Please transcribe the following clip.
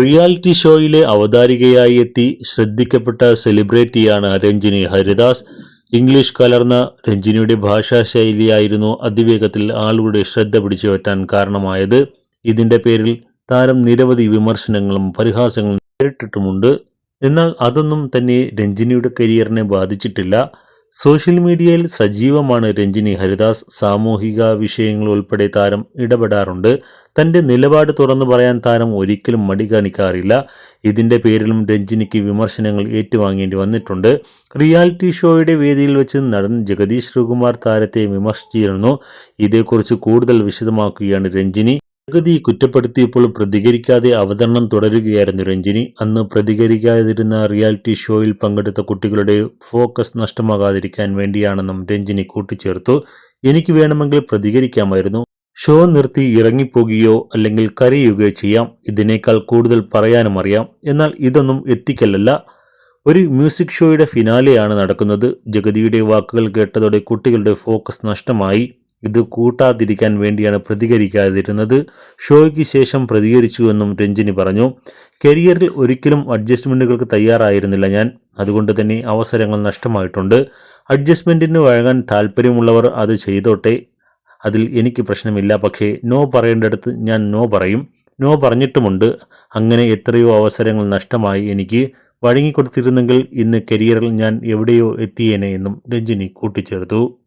Reality ഷോയിലെ അവതാരികയായി എത്തി ശ്രദ്ധിക്കപ്പെട്ട സെലിബ്രിറ്റിയാണ് രഞ്ജിനി ഹരിദാസ്. ഇംഗ്ലീഷ് കലർന്ന രഞ്ജിനിയുടെ ഭാഷാശൈലിയായിരുന്നു അതിവേഗത്തിൽ ആളുകളുടെ ശ്രദ്ധ പിടിച്ചുപറ്റാൻ കാരണമായത്. ഇതിന്റെ പേരിൽ താരം നിരവധി വിമർശനങ്ങളും പരിഹാസങ്ങളും നേരിട്ടിട്ടുമുണ്ട് എന്നാൽ അതൊന്നും തന്നെ രഞ്ജിനിയുടെ കരിയറിനെ ബാധിച്ചിട്ടില്ല. സോഷ്യൽ മീഡിയയിൽ സജീവമാണ് രഞ്ജിനി ഹരിദാസ്. സാമൂഹിക വിഷയങ്ങൾ ഉൾപ്പെടെ താരം ഇടപെടാറുണ്ട്. തന്റെ നിലപാട് തുറന്നു പറയാൻ താരം ഒരിക്കലും മടി കാണിക്കാറില്ല. ഇതിന്റെ പേരിലും രഞ്ജിനിക്ക് വിമർശനങ്ങൾ ഏറ്റുവാങ്ങേണ്ടി വന്നിട്ടുണ്ട്. റിയാലിറ്റി ഷോയുടെ വേദിയിൽ വെച്ച് നടൻ ജഗദീഷ് ശ്രീകുമാർ താരത്തെ വിമർശിച്ചിരുന്നു. ഇതേക്കുറിച്ച് കൂടുതൽ വിശദമാക്കുകയാണ് രഞ്ജിനി. ജഗതി കുറ്റപ്പെടുത്തിയപ്പോൾ പ്രതികരിക്കാതെ അവതരണം തുടരുകയായിരുന്നു രഞ്ജിനി. അന്ന് പ്രതികരിക്കാതിരുന്ന റിയാലിറ്റി ഷോയിൽ പങ്കെടുത്ത കുട്ടികളുടെ ഫോക്കസ് നഷ്ടമാകാതിരിക്കാൻ വേണ്ടിയാണെന്നും രഞ്ജിനി കൂട്ടിച്ചേർത്തു. എനിക്ക് വേണമെങ്കിൽ പ്രതികരിക്കാമായിരുന്നു. ഷോ നിർത്തി ഇറങ്ങിപ്പോകുകയോ അല്ലെങ്കിൽ കരയുകയോ ചെയ്യാം. ഇതിനേക്കാൾ കൂടുതൽ പറയാനും അറിയാം. എന്നാൽ ഇതൊന്നും എത്തിക്കല്ലല്ല ഒരു മ്യൂസിക് ഷോയുടെ ഫിനാലെയാണ് നടക്കുന്നത്. ജഗതിയുടെ വാക്കുകൾ കേട്ടതോടെ കുട്ടികളുടെ ഫോക്കസ് നഷ്ടമായി. ഇത് കൂട്ടാതിരിക്കാൻ വേണ്ടിയാണ് പ്രതികരിക്കാതിരുന്നത്. ഷോയ്ക്ക് ശേഷം പ്രതികരിച്ചുവെന്നും രഞ്ജിനി പറഞ്ഞു. കരിയറിൽ ഒരിക്കലും അഡ്ജസ്റ്റ്മെന്റുകൾക്ക് തയ്യാറായിരുന്നില്ല ഞാൻ. അതുകൊണ്ട് തന്നെ അവസരങ്ങൾ നഷ്ടമായിട്ടുണ്ട്. അഡ്ജസ്റ്റ്മെന്റിന് വഴങ്ങാൻ താല്പര്യമുള്ളവർ അത് ചെയ്തോട്ടെ. അതിൽ എനിക്ക് പ്രശ്നമില്ല. പക്ഷേ നോ പറയേണ്ടടുത്ത് ഞാൻ നോ പറയും. നോ പറഞ്ഞിട്ടുമുണ്ട്. അങ്ങനെ എത്രയോ അവസരങ്ങൾ നഷ്ടമായി എനിക്ക്. വഴങ്ങിക്കൊടുത്തിരുന്നെങ്കിൽ ഇന്ന് കരിയറിൽ ഞാൻ എവിടെയോ എത്തിയേനെ എന്നും രഞ്ജിനി കൂട്ടിച്ചേർത്തു.